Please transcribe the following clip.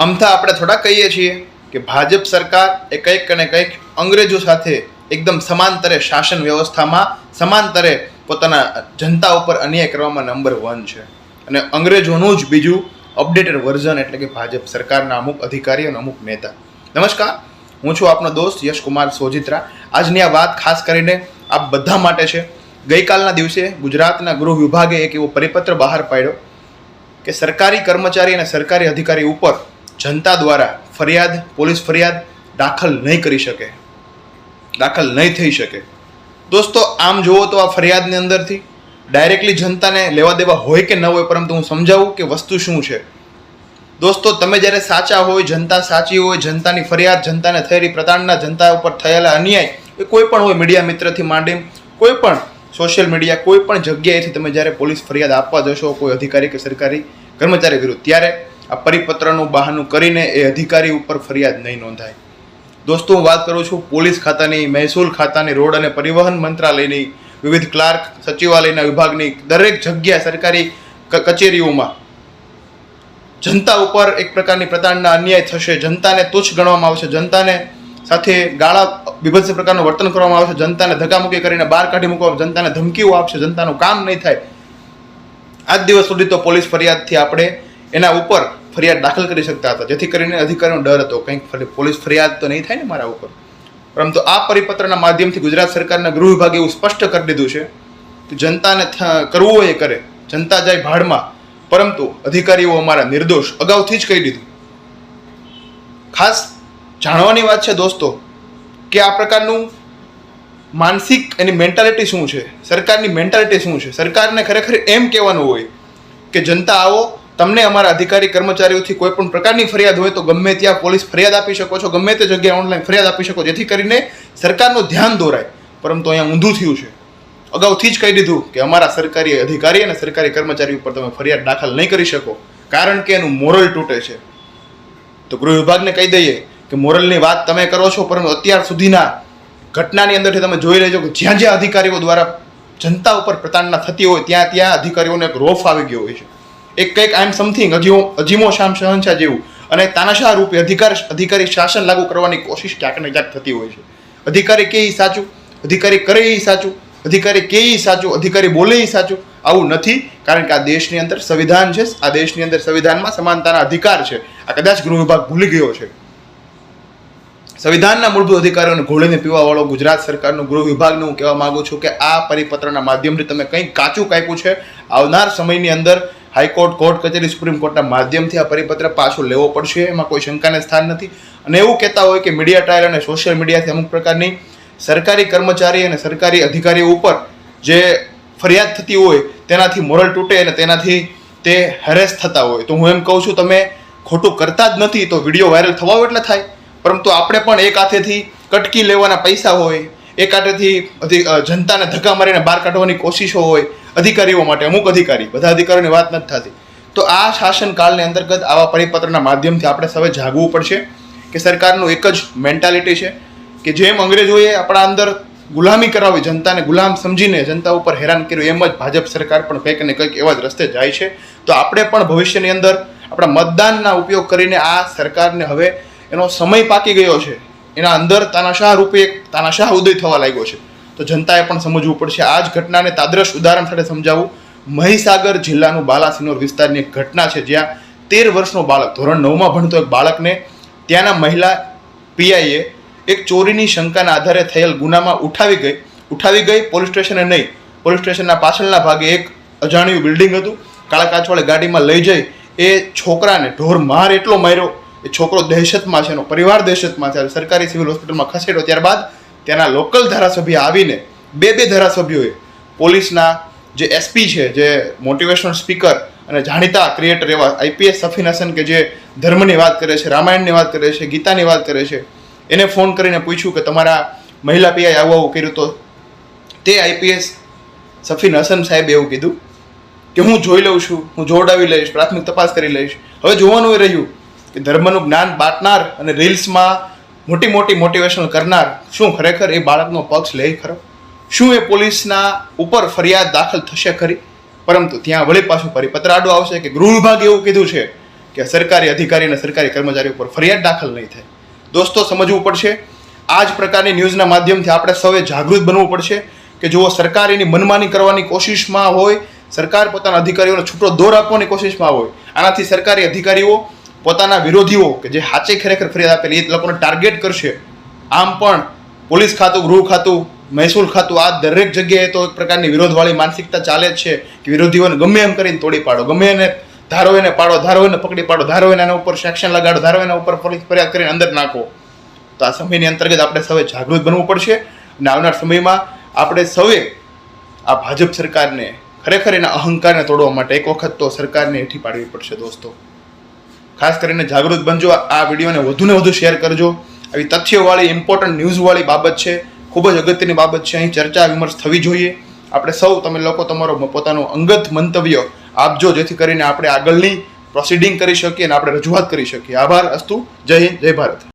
અમથા આપણે થોડા કહીએ છીએ કે ભાજપ સરકાર એ કંઈક અને કંઈક અંગ્રેજો સાથે એકદમ સમાંતરે શાસન વ્યવસ્થામાં સમાંતરે પોતાના જનતા ઉપર અન્યાય કરવામાં નંબર વન છે. અને અંગ્રેજોનું જ બીજું અપડેટેડ વર્ઝન એટલે કે ભાજપ સરકારના અમુક અધિકારી અને અમુક નેતા. નમસ્કાર, હું છું આપનો દોસ્ત યશકુમાર સોજિત્રા. આજની આ વાત ખાસ કરીને આપ બધા માટે છે. ગઈકાલના દિવસે ગુજરાતના ગૃહ વિભાગે એક એવો પરિપત્ર બહાર પાડ્યો કે સરકારી કર્મચારી અને સરકારી અધિકારી ઉપર જનતા દ્વારા ફરિયાદ, પોલીસ ફરિયાદ દાખલ નહીં કરી શકે. દાખલ નહીં થઈ શકે. દોસ્તો, આમ જુઓ તો આ ફરિયાદની અંદરથી ડાયરેક્ટલી જનતાને લેવા દેવા હોય કે ન હોય, પરંતુ હું સમજાવું કે વસ્તુ શું છે. દોસ્તો, તમે જ્યારે સાચા હોય, જનતા સાચી હોય, જનતાની ફરિયાદ, જનતાને થયેલી પ્રતાડના, જનતા ઉપર થયેલા અન્યાય, એ કોઈ પણ હોય, મીડિયા મિત્રથી માંડી કોઈ પણ સોશિયલ મીડિયા, કોઈ પણ જગ્યાએથી તમે જ્યારે પોલીસ ફરિયાદ આપવા જશો, કોઈ અધિકારી કે સરકારી કર્મચારી વિરુદ્ધ, ત્યારે આ પરિપત્રનું બહાનું કરીને એ અધિકારી ઉપર ફરિયાદ નહીં નોંધાય. દોસ્તો, હું વાત કરું છું પોલીસ ખાતાની, મહેસૂલ ખાતાની, રોડ અને પરિવહન મંત્રાલયની, વિવિધ ક્લાર્ક સચિવાલયના વિભાગની, દરેક જગ્યા સરકારી કચેરીઓમાં. જનતા ઉપર એક પ્રકારની પ્રતાડના અન્યાય થશે. જનતાને તુચ્છ ગણવામાં આવશે. જનતાને સાથે ગાળા વિભત્સ પ્રકારનું વર્તન કરવામાં આવશે. જનતાને ધક્કામુક્કી કરીને બહાર કાઢી મૂકવામાં જનતાને ધમકીઓ આપશે. જનતાનું કામ નહીં થાય. આજ દિવસ સુધી તો પોલીસ ફરિયાદથી આપણે એના ઉપર ફરિયાદ દાખલ કરી શકતા હતા. જેથી કરીને અધિકારીનો ડર હતો. કંઈક પોલીસ ફરિયાદ તો નહીં થાય ને મારા ઉપર. પરંતુ આ પરિપત્રના માધ્યમથી ગુજરાત સરકારના ગૃહ વિભાગે એવું સ્પષ્ટ કરી દીધું છે કે જનતાને કરવું હોય એ કરે. જનતા જાય ભાડમાં. પરંતુ અધિકારીઓ અમારા નિર્દોષ. અગાઉથી જ કહી દીધું. ખાસ જાણવાની વાત છે દોસ્તો કે આ પ્રકારનું માનસિક એની મેન્ટાલિટી શું છે? સરકારની મેન્ટાલિટી શું છે? સરકારને ખરેખર એમ કહેવાનું હોય કે જનતા આવો તમને અમારા અધિકારી કર્મચારીઓથી કોઈ પણ પ્રકારની ફરિયાદ હોય તો ગમે ત્યાં પોલીસ ફરિયાદ આપી શકો છો, ગમે તે જગ્યાએ ઓનલાઈન ફરિયાદ આપી શકો, જેથી કરીને સરકારનું ધ્યાન દોરાય. પરંતુ અહીંયા ઊંધું થયું છે. અગાઉથી જ કહી દીધું કે અમારા સરકારી અધિકારી અને સરકારી કર્મચારી ઉપર તમે ફરિયાદ દાખલ નહીં કરી શકો, કારણ કે એનું મોરલ તૂટે છે. તો ગૃહ વિભાગને કહી દઈએ કે મોરલની વાત તમે કરો છો, પરંતુ અત્યાર સુધીના ઘટનાની અંદરથી તમે જોઈ લેજો કે જ્યાં જ્યાં અધિકારીઓ દ્વારા જનતા ઉપર પ્રતાડના થતી હોય, ત્યાં ત્યાં અધિકારીઓને એક રોફ આવી ગયો હોય છે. એક કંઈક આઈ એમ સમથિંગ અજીમો અજીમો શામ શહનશાહ જેવું. અને તાનાશાહ રૂપે અધિકાર અધિકારી શાસન લાગુ કરવાની કોશિશ ક્યાંક ને ક્યાંક થતી હોય છે. અધિકારી કે સાચું? અધિકારી કરે એ સાચું? અધિકારી કે સાચું? અધિકારી બોલે એ સાચું? આવું નથી, કારણ કે આ દેશની અંદર સંવિધાન છે. આ દેશની અંદર સંવિધાનમાં સમાનતાના અધિકાર છે. આ કદાચ ગૃહ વિભાગ ભૂલી ગયો છે. સંવિધાનના મૂળભૂત અધિકારોને ઘોળીને પીવાવાળો ગુજરાત સરકારનું ગૃહ વિભાગને હું કહેવા માંગુ છું કે આ પરિપત્રના માધ્યમથી તમે કંઈક કાચું કાપ્યું છે. આવનાર સમયની અંદર હાઈકોર્ટ, કોર્ટ કચેરી, સુપ્રીમ કોર્ટના માધ્યમથી આ પરિપત્ર પાછો લેવો પડશે. એમાં કોઈ શંકાને સ્થાન નથી. અને એવું કહેતા હોય કે મીડિયા ટ્રાયલ અને સોશિયલ મીડિયાથી અમુક પ્રકારની સરકારી કર્મચારી અને સરકારી અધિકારીઓ ઉપર જે ફરિયાદ થતી હોય, તેનાથી મોરલ તૂટે અને તેનાથી તે હેરેસ થતા હોય. તો હું એમ કહું છું, તમે ખોટું કરતા જ નથી, તો વીડિયો વાયરલ થવા એટલે થાય. પરંતુ આપણે પણ એક હાથેથી કટકી લેવાના પૈસા હોય એક હાથેથી જનતાને ધક્કા મારીને બહાર કાઢવાની કોશિશો હોય, અધિકારીઓ માટે, અમુક અધિકારી, બધા અધિકારીઓની વાત નથી થતી. તો આ શાસનકાળની અંતર્ગત આવા પરિપત્રના માધ્યમથી આપણે સૌએ જાગવું પડશે કે સરકારનું એક જ મેન્ટાલિટી છે કે જેમ અંગ્રેજોએ આપણા અંદર ગુલામી કરાવી, જનતાને ગુલામ સમજીને જનતા ઉપર હેરાન કર્યું, એમ જ ભાજપ સરકાર પણ કંઈક ને કંઈક એવા જ રસ્તે જાય છે. તો આપણે પણ ભવિષ્યની અંદર આપણા મતદાનના ઉપયોગ કરીને આ સરકારને હવે એનો સમય પાકી ગયો છે. એના અંદર તાનાશાહ રૂપે એક તાનાશાહ ઉદય થવા લાગ્યો છે. તો જનતાએ પણ સમજવું પડશે. આ જ ઘટનાને તાદ્રશ ઉદાહરણ સાથે સમજાવું. મહીસાગર જિલ્લાનું બાલાસિનોર વિસ્તારની એક ઘટના છે, જ્યાં તેર વર્ષનો બાળક, ધોરણ નવમાં ભણતો એક બાળકને ત્યાંના મહિલા પીઆઈએ એક ચોરીની શંકાના આધારે થયેલ ગુનામાં ઉઠાવી ગઈ. ઉઠાવી ગઈ, પોલીસ સ્ટેશને નહીં. પોલીસ સ્ટેશનના પાછળના ભાગે એક અજાણ્યું બિલ્ડિંગ હતું. કાળા કાચવાળી ગાડીમાં લઈ જઈ એ છોકરાને ઢોર માર એટલો માર્યો. એ છોકરો દહેશતમાં છે, એનો પરિવાર દહેશતમાં છે, સરકારી સિવિલ હોસ્પિટલમાં ખસેડ્યો. ત્યારબાદ ત્યાંના લોકલ ધારાસભ્ય આવીને બે બે ધારાસભ્યોએ પોલીસના જે એસપી છે, જે મોટિવેશનલ સ્પીકર અને જાણીતા ક્રિએટર એવા આઈપીએસ સફીન હસન કે જે ધર્મની વાત કરે છે, રામાયણની વાત કરે છે, ગીતાની વાત કરે છે, એને ફોન કરીને પૂછ્યું કે તમારા મહિલા પીઆઈ આવું આવું કર્યું તો તે આઈપીએસ સફીન હસન સાહેબે એવું કીધું કે હું જોઈ લઉં છું, હું જોડાવી લઈશ, પ્રાથમિક તપાસ કરી લઈશ. હવે જોવાનું એ રહ્યું કે ધર્મનું જ્ઞાન બાંટનાર અને રીલ્સમાં મોટી મોટી મોટિવેશનલ કરનાર શું ખરેખર એ બાળકનો પક્ષ લે ખરો? શું એ પોલીસના ઉપર ફરિયાદ દાખલ થશે ખરી? પરંતુ ત્યાં વળી પાછું પરિપત્ર આડો આવશે કે ગૃહ વિભાગે એવું કીધું છે કે સરકારી અધિકારી અને સરકારી કર્મચારી ઉપર ફરિયાદ દાખલ નહીં થાય. દોસ્તો, સમજવું પડશે. આ જ પ્રકારની ન્યૂઝના માધ્યમથી આપણે સૌએ જાગૃત બનવું પડશે કે જુઓ, સરકાર એની મનમાની કરવાની કોશિશમાં હોય, સરકાર પોતાના અધિકારીઓને છૂટો દોર આપવાની કોશિશમાં હોય, આનાથી સરકારી અધિકારીઓ પોતાના વિરોધીઓ કે જે સાચે ખરેખર ફરિયાદ આપેલી, એ લોકોને ટાર્ગેટ કરશે. આમ પણ પોલીસ ખાતું, ગૃહ ખાતું, મહેસૂલ ખાતું, આ દરેક જગ્યાએ તો એક પ્રકારની વિરોધવાળી માનસિકતા ચાલે જ છે કે વિરોધીઓને ગમે એમ કરીને તોડી પાડો, ગમે એને ધારો એને પાડો, ધારો એને પકડી પાડો, ધારો એને એના ઉપર સેક્શન લગાડો, ધારો એના ઉપર પોલીસ ફરિયાદ કરીને અંદર નાખો. તો આ સમયની અંતર્ગત આપણે સૌએ જાગૃત બનવું પડશે અને આવનાર સમયમાં આપણે સૌએ આ ભાજપ સરકારને ખરેખર એના અહંકારને તોડવા માટે એક વખત તો સરકારને હેઠી પાડવી પડશે, દોસ્તો. ખાસ કરીને જાગૃત બનજો. આ વિડીયોને વધુને વધુ શેર કરજો. આવી તથ્યવાળી ઇમ્પોર્ટન્ટ ન્યૂઝવાળી બાબત છે. ખૂબ જ અગત્યની બાબત છે. અહીં ચર્ચા વિમર્શ થવી જોઈએ. આપણે સૌ તમે લોકો તમારો પોતાનું અંગત મંતવ્ય આપજો, જેથી કરીને આપણે આગળની પ્રોસિડિંગ કરી શકીએ અને આપણે રજૂઆત કરી શકીએ. આભાર અસ્તુ. જય હિન્દ, જય ભારત.